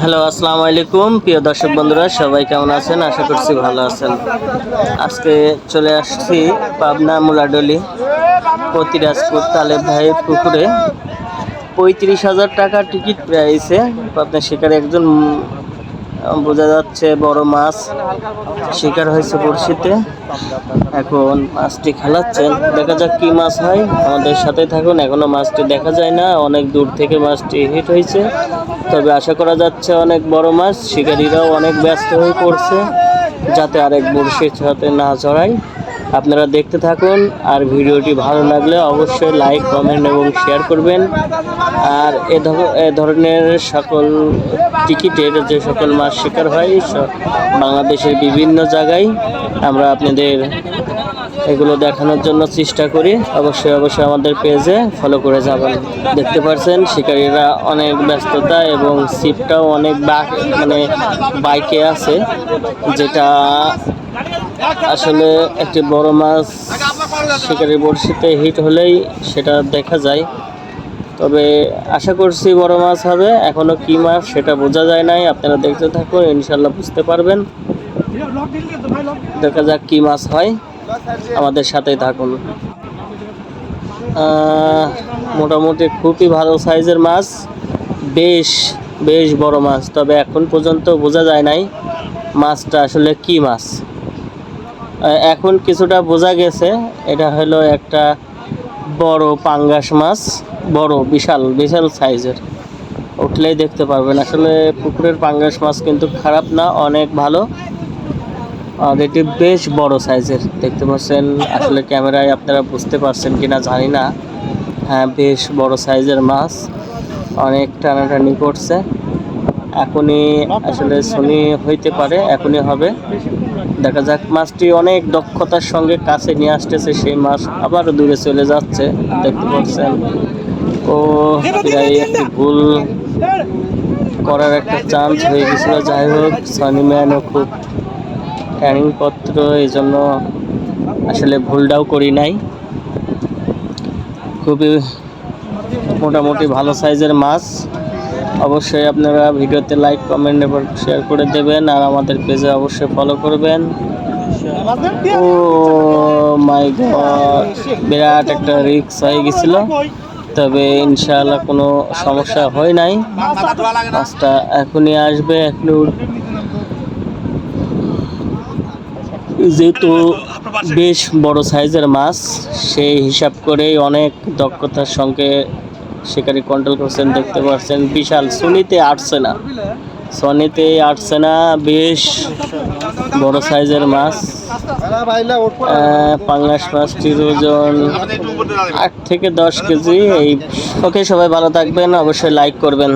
Hello, আসসালামু আলাইকুম, প্রিয় দর্শক বন্ধুরা, সবাই কেমন আছেন? আশা করছি ভালো আছেন। আজকে চলে আসছি পাবনা মুলাডলি পতিরাজপুর তালেব ভাই পুকুরে। পঁয়ত্রিশ হাজার টাকা টিকিট প্রাইসে আপনার শিকারে একজন বোঝা যাচ্ছে বড় মাছ শিকার হয়েছে বড়শিতে। এখন মাছটি খেলাচ্ছেন। দেখা যাক কি মাছ হয়। আমাদের সাথে থাকুন। এখনও মাছটি দেখা যায় না। অনেক দূর থেকে মাছটি হিট হয়েছে। তবে আশা করা যাচ্ছে অনেক বড় মাছ। শিকারীরাও অনেক ব্যস্ত হয়ে পড়ছে, যাতে আরেক বড়শির সাথে না জড়ায়। আপনারা দেখতে থাকুন, আর ভিডিওটি ভালো লাগলে অবশ্যই লাইক কমেন্ট এবং শেয়ার করবেন। আর এ ধর- এ ধরনের সকল টিকিটের যে সকল মাছ শিকার হয় বাংলাদেশের বিভিন্ন জায়গায় আমরা আপনাদের এগুলো দেখানোর জন্য চেষ্টা করি। অবশ্যই অবশ্যই আমাদের পেজে ফলো করে যাবেন। দেখতে পাচ্ছেন শিকারীরা অনেক ব্যস্ততা এবং সিপটাও অনেক মানে বাইকে আছে, যেটা আসলে একটি বড় মাছ শিকারির বড়শিতে হিট হলেই সেটা দেখা যায়। তবে আশা করছি বড় মাছ হবে, এখনও কি মাছ সেটা বোঝা যায় নাই, আপনারা দেখতে থাকুন ইনশাল্লাহ বুঝতে পারবেন। দেখা যাক কি মাছ হয়, আমাদের সাথেই থাকুন। মোটামুটি খুবই ভালো সাইজের মাছ, বেশ বেশ বড় মাছ, তবে এখন পর্যন্ত বোঝা যায় নাই মাছটা আসলে কি মাছ। এখন কিছুটা বোঝা গেছে, এটা হলো একটা বড় পাঙ্গাস মাছ, বড়, বিশাল বিশাল সাইজের। উঠলেই দেখতে পারবেন, আসলে পুকুরের পাঙ্গাস মাছ কিন্তু খারাপ না, অনেক ভালো। আর এটি বেশ বড় সাইজের, দেখতে পাচ্ছেন, আসলে ক্যামেরায় আপনারা বুঝতে পারছেন কিনা জানি না। হ্যাঁ বেশ বড় সাইজের মাছ, অনেক টানাটানি করছে। এখনই আসলে শনি হইতে পারে, এখনই হবে। দেখা যাক, মাছটি অনেক দক্ষতার সঙ্গে কাছে নিয়ে আসতেছে, সেই মাছ আবার দূরে চলে যাচ্ছে, দেখতে পাচ্ছেন। ও প্রায় একটি ভুল করার একটা চান্স হয়ে গেছিল। যাই হোক, সনি ম্যানও খুব ট্যানিং পত্র এই জন্য আসলে ভুলটাও করি নাই। খুবই মোটামুটি ভালো সাইজের মাছ। অবশ্যই আপনারা ভিডিওতে লাইক কমেন্ট এবং শেয়ার করে দেবেন আর আমাদের পেজে অবশ্যই ফলো করবেন। ও মাই গড বিরাট একটা রিক্স হয়ে গেছিল। তবে ইনশাআল্লাহ কোনো সমস্যা হয় নাই। মাছটা এখনই আসবে, এখনই উঠ- যেহেতু বেশ বড় সাইজের মাছ, সেই হিসাব করেই অনেক দক্ষতার সঙ্গে শিকারি কন্ট্রোল করছেন, দেখতে পাচ্ছেন, বিশাল। সোনিতে আটছে না সনিতে আটছে না বেশ বড় সাইজের মাছ। পাঙ্গাস মাছটির ওজন আট থেকে দশ কেজি। এই ওকে সবাই ভালো থাকবেন, অবশ্যই লাইক করবেন।